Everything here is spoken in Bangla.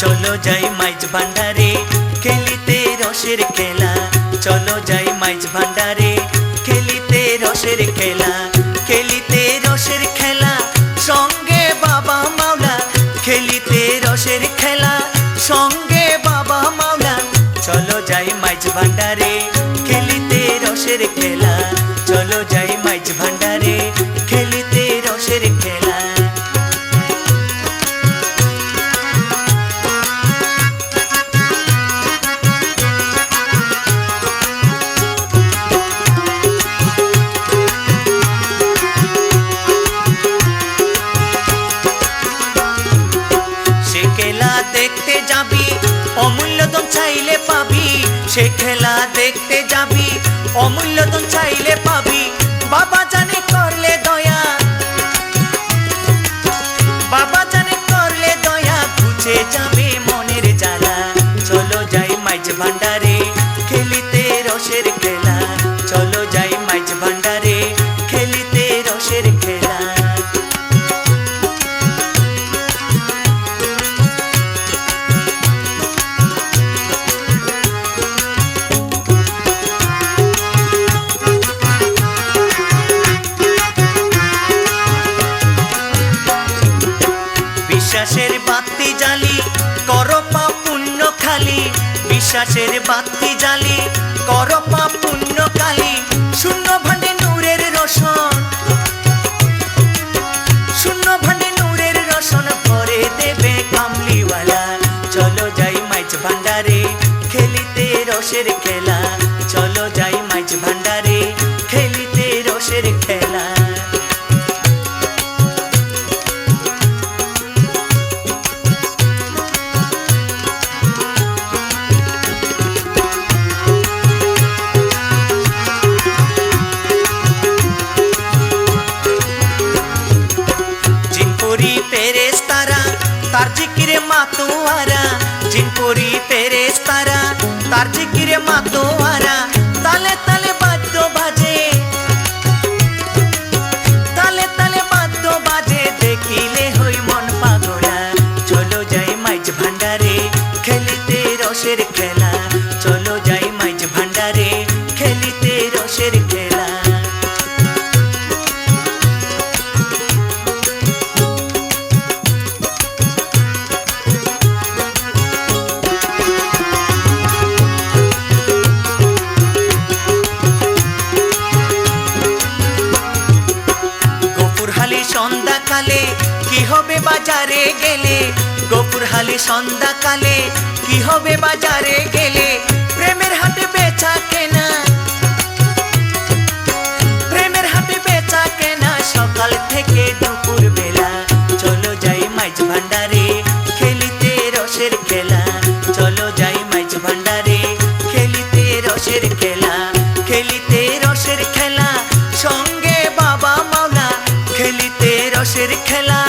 চলো যাই মাইজ ভান্ডারে খেলিতে রসের খেলা। চলো যাই মাইজ ভান্ডারে খেলিতে রসের খেলা। খেলিতে রসের খেলা, সঙ্গে বাবা মাওলা। খেলিতে রসের খেলা, সঙ্গে বাবা মাওলা। চলো যাই মাইজ ভান্ডারে যাবি অমূল্য তো চাইলে পাবি সে খেলা দেখতে যাবি। বিশ্বাসের বাতি জালি কর পা পুণ্য খালি। বিশ্বাসের বাতি জালি কর মাতোয়ারা পেরেস তারা তার জিকিরে মাতোয়ারা, তালে তালে বাদ্য বাজে। তালে তালে বাদ্য বাজে, দেখিলে হই মন পাগলা। চলো যাই মাইজ ভান্ডারে, খেলিতে রসের খেলা। সন্ধ্যাকালে? কি হবে বাজারে গেলে? গোপুর হালে সন্ধ্যাকালে, কি হবে বাজারে গেলে? প্রেমের হাটে বেচা কেনা। রসের খেলা